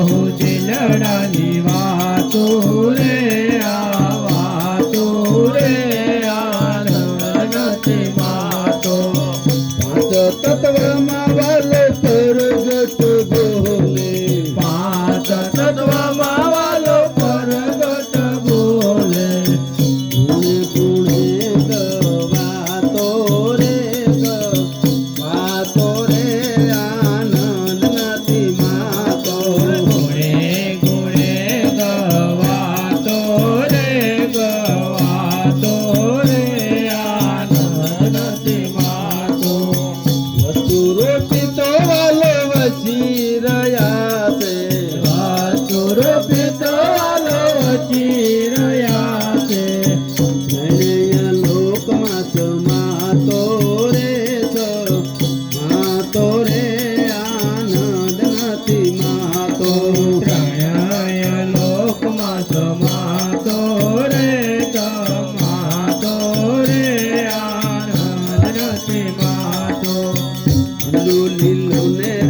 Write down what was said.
बहुत लड़ाली વસી રહ્યા છે વાતુર પિતવાલો વચી રહ્યા છે નૈણ્ય લોકમાં સમાતો રે માતો. રે આનંદ નથી માતો ત્રણય લોકમાં સમાતો રે સમાતો રે આનંદ માતો. ને